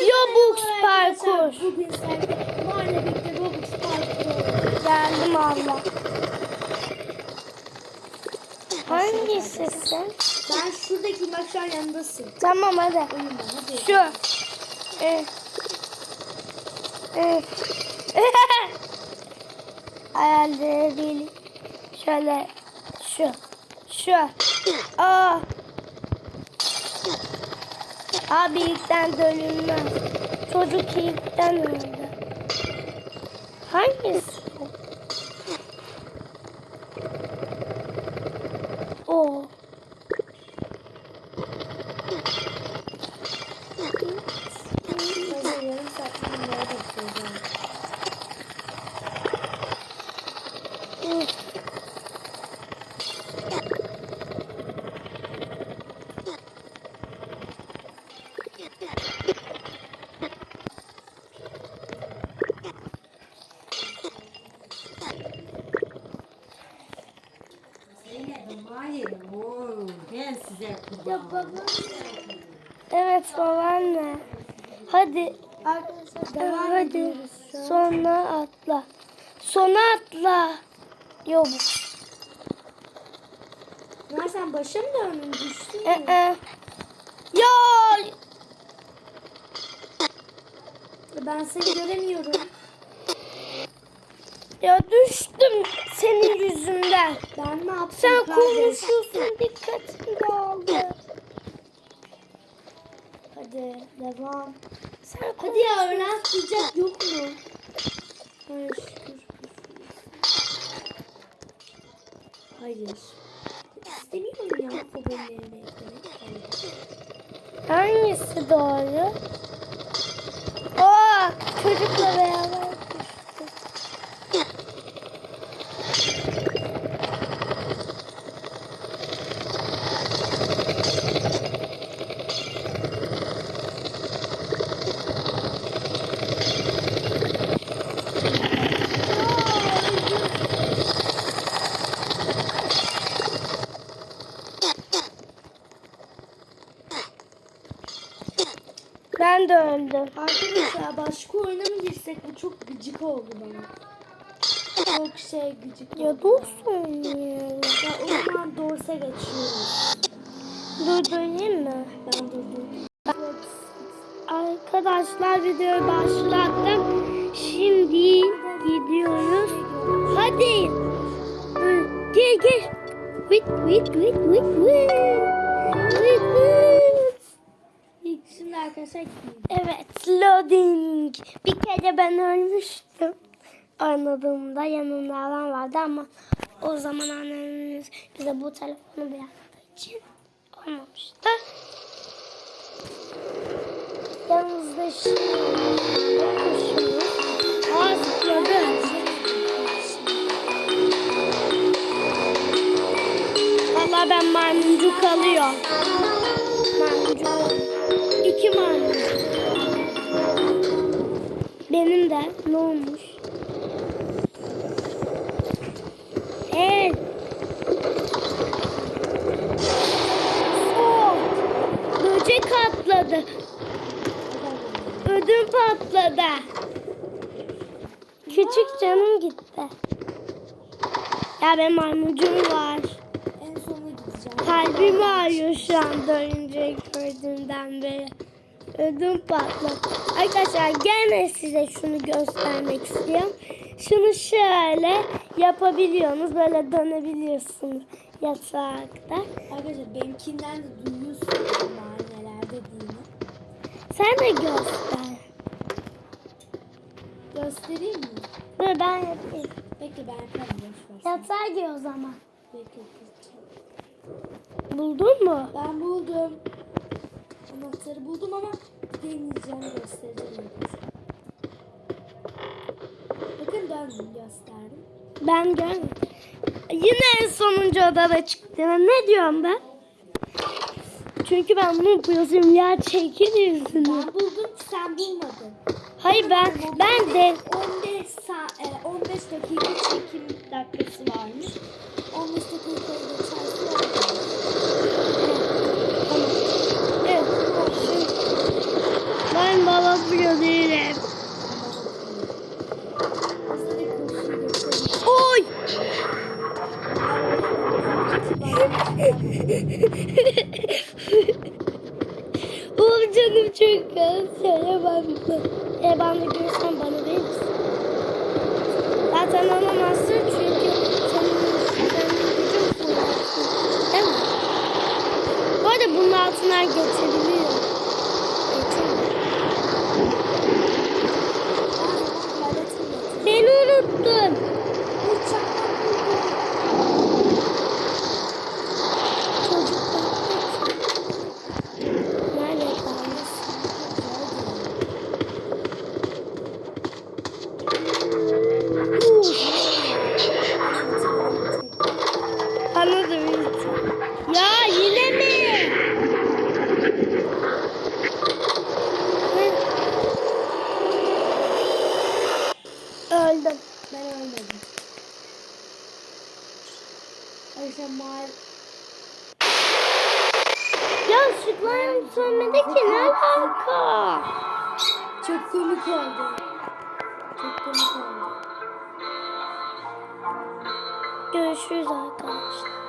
Robux parkur. Bugün sen Marla birlikte Robux parkur. Geldim abla. Hangisisin? Ben şuradaki bak şu an yanındasın. Tamam hadi. Oyunda hadi. Şu. Ee, ee. Hayalleri değil. Şöyle. Şu. Şu. Aa. Abi ilkten dönülmez. Çocuk ilkten öldü. Hangisi? O. Böyle yarım saat bunlara bakacağız. Hı. Hayır, oğlum, ben size kurban. Ya baba. Evet babaanne. Hadi. Arkadaşlar devam Hadi. ediyoruz. Sona atla. Sona atla. Yok. Ömer sen başa mı döndün? Düştün mü? Ee. Ya Ben seni göremiyorum. ya düştüm senin yüzünden. Ben ne yaptım? Sen konuşuyorsun dikkatim dağıldı. Hadi devam. Sen Hadi ya öne atlayacak yok mu? Hayır şükür. Hayır. İstemiyorum ya. Hayır. Hangisi doğru? Aa, çocukla beraber Ben de öldüm. Arkadaşlar başka oyuna mı girsek bu çok gıcık oldu bana. Çok şey gıcık Ya oldu. dursun ya. O zaman Dors'a geçiyoruz. Durdurayım mı? Ben durdum. Arkadaşlar videoyu başlattım. Şimdi gidiyoruz. Hadi. Gel gel. Wait wait wait wait. Wait arkadaşlar gidiyoruz. Evet loading. Bir kere ben ölmüştüm. Anladığımda yanımda alan vardı ama o zaman annemiz bize bu telefonu bıraktığı için olmamıştı. Yanımızda şimdi zıpladı. Valla ben maymuncuk alıyorum. Maymuncuk. İki maymuncuk. Benim de ne olmuş? Evet. Oh, böcek atladı. Ödüm patladı. Küçük canım gitti. Ya benim maymuncum var. En sona gideceğim. Kalbim ağrıyor şu an dönünce gördüğümden beri. Ödüm patladı. Arkadaşlar gene size şunu göstermek istiyorum. Şunu şöyle yapabiliyorsunuz. Böyle dönebiliyorsunuz yatakta. Arkadaşlar benimkinden de duyuyorsun var neler dediğini. Sen de göster. Göstereyim mi? Dur ben yapayım. Bekle ben yaparım. Yatağa gir o zaman. Kızım. Buldun mu? Ben buldum. Anahtarı buldum ama deneyeceğim göstereceğim. Bakın döndüm gösterdim. Ben görmedim. Yine en sonuncu odada çıktı. Ne diyorum ben? Çünkü ben bunu yapıyorsun ya çekil yüzünü. Ben buldum sen bulmadın. Hayır ben ben de 15 sa- e, 15 dakika çekim dakikası varmış. Az. Söyle ben E ben de görürsen bana verir misin? Zaten alamazsın çünkü senin, gücün full. Değil mi? Bu arada bunun altına geçebiliyor. Öldüm. Ben ölmedim. Ayşe mavi. Ya ışıklarım sönmedi ki ne alaka? Çok komik oldu. Çok komik oldu. Görüşürüz arkadaşlar.